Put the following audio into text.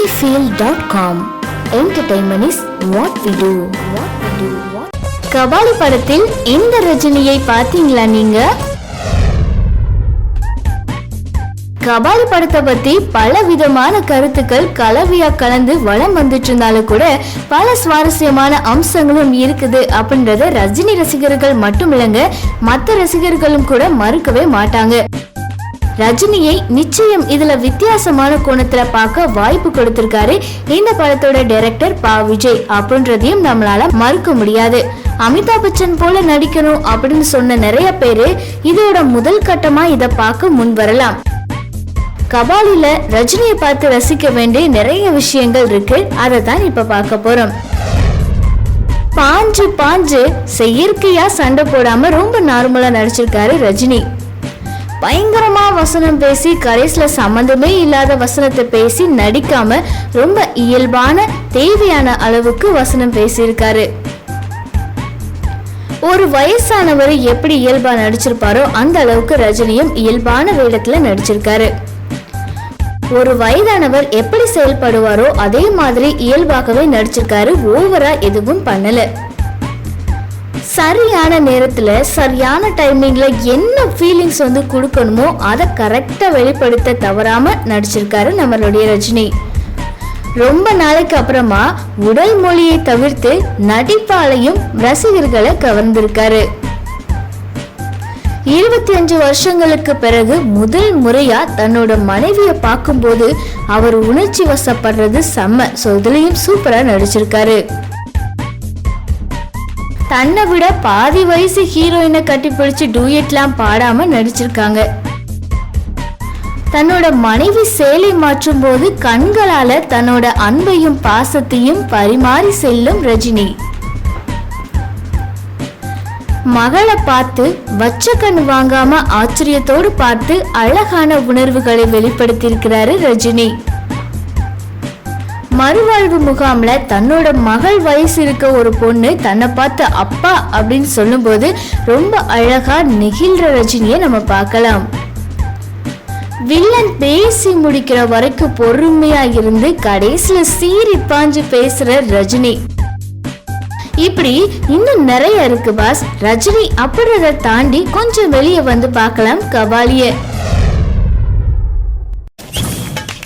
cinefield.com entertainment is what we do what we do. Kabali படத்தில் இந்த ரஜினியை பார்த்தீங்களா நீங்க? கபாலி படத்தை பத்தி பல விதமான கருத்துக்கள் கலவையா கலந்து வளம் வந்துட்டு இருந்தாலும் கூட பல சுவாரஸ்யமான அம்சங்களும் இருக்குது அப்படின்றத ரஜினி ரசிகர்கள் மட்டும் இல்லைங்க மற்ற ரசிகர்களும் கூட மறுக்கவே மாட்டாங்க. ரஜினியை நிச்சயம் இதுல வித்தியாசமான கோணத்துல பார்க்க வாய்ப்பு கொடுத்திருக்காரு இந்த படத்தோட டைரக்டர் பா விஜய் அப்படின்றதையும் நம்மளால மறுக்க முடியாது. அமிதாப் பச்சன் போல நடிக்கணும் அப்படின்னு சொன்ன நிறைய பேரு இதோட முதல் கட்டமா இத பார்க்க முன் வரலாம். கபாலில ரஜினியை பார்த்து ரசிக்க வேண்டிய நிறைய விஷயங்கள் இருக்கு. அதை தான் இப்ப பார்க்க போறோம். பாஞ்சு பாஞ்சு செயற்கையா சண்டை போடாம ரொம்ப நார்மலா நடிச்சிருக்காரு ரஜினி. பயங்கரமா வசனம் பேசி கடைசியில சம்மந்தமே இல்லாத வசனத்தை பேசி நடிக்காம ரொம்ப இயல்பான தேவையான அளவுக்கு வசனம் பேசியிருக்காரு. ஒரு வயசானவர் எப்படி இயல்பா நடிச்சிருப்பாரோ அந்த அளவுக்கு ரஜினியும் இயல்பான வேடத்துல நடிச்சிருக்காரு. ஒரு வயதானவர் எப்படி செயல்படுவாரோ அதே மாதிரி இயல்பாகவே நடிச்சிருக்காரு ஓவரா எதுவும் பண்ணல. சரியான நேரத்தில் சரியான டைமிங்கில் என்ன ஃபீலிங்ஸ் வந்து கொடுக்கணுமோ அதை கரெக்டாக வெளிப்படுத்த தவறாமல் நடிச்சிருக்காரு நம்மளுடைய ரஜினி. ரொம்ப நாளைக்கு அப்புறமா உடல் மொழியை தவிர்த்து நடிப்பாலையும் ரசிகர்களை கவர்ந்திருக்காரு. இருபத்தி அஞ்சு வருஷங்களுக்கு பிறகு முதல் முறையா தன்னோட மனைவியை பார்க்கும்போது அவர் உணர்ச்சி வசப்படுறது செம்ம. ஸோ இதுலேயும் சூப்பராக நடிச்சிருக்காரு. தன்னை விட பாதி வயசு ஹீரோயினை கட்டிப்பிடிச்சு டூயட்லாம் பாடாம நடிச்சிருக்காங்க. தன்னோட மனைவி சேலை மாற்றும் போது கண்களால தன்னோட அன்பையும் பாசத்தையும் பரிமாறி செல்லும் ரஜினி. மகளை பார்த்து வச்ச கண் வாங்காம ஆச்சரியத்தோடு பார்த்து அழகான உணர்வுகளை வெளிப்படுத்தியிருக்கிறாரு ரஜினி. மறுவாழ்வு முகாம்ல தன்னோட மகள் வயசு இருக்க ஒரு பொண்ணு தன்னை பார்த்து அப்பா அப்படின்னு சொல்லும்போது ரொம்ப அழகா நெகிழ்ற ரஜினியை நம்ம பார்க்கலாம். வில்லன் பேசி முடிக்கிற வரைக்கும் பொறுமையா இருந்து கடைசியில சீறி பாஞ்சு பேசுற ரஜினி. இப்படி இன்னும் நிறைய இருக்கு பாஸ். ரஜினி அப்படிறத தாண்டி கொஞ்சம் வெளியே வந்து பார்க்கலாம் கபாலியை.